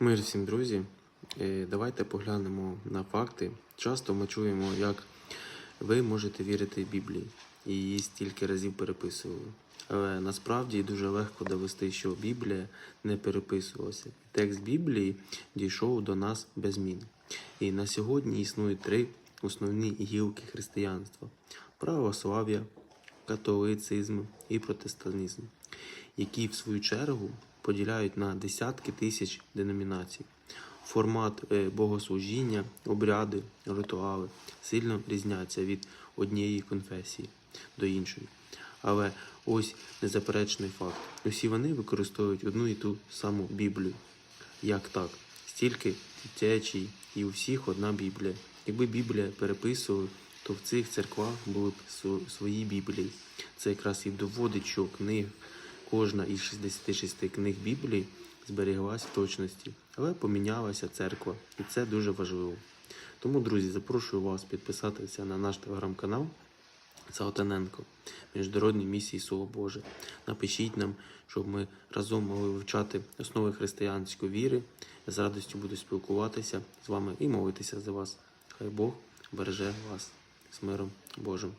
Мир всім друзі. Е, Давайте поглянемо на факти. Часто ми чуємо, як ви можете вірити Біблії, і її стільки разів переписували. Але насправді дуже легко довести, що Біблія не переписувалася. Текст Біблії дійшов до нас без змін. І на сьогодні існують три основні гілки християнства: православ'я, католицизм і протестантизм, які в свою чергу поділяють на десятки тисяч деномінацій. Формат е, богослужіння, обряди, ритуали сильно різняться від однієї конфесії до іншої. Але ось незаперечний факт: усі вони використовують одну і ту саму Біблію. Як так? Стільки течій, і у всіх одна Біблія. Якби Біблія переписували, то в цих церквах були б свої Біблії. Це якраз і доводить, що книг, кожна із 66 книг Біблії зберіглась в точності, але помінялася церква, і це дуже важливо. Тому, друзі, запрошую вас підписатися на наш телеграм-канал Саотаненко, Міжнародній місії Слово Боже. Напишіть нам, щоб ми разом могли вивчати основи християнської віри. Я з радістю буду спілкуватися з вами і молитися за вас. Хай Бог береже вас з миром Божим.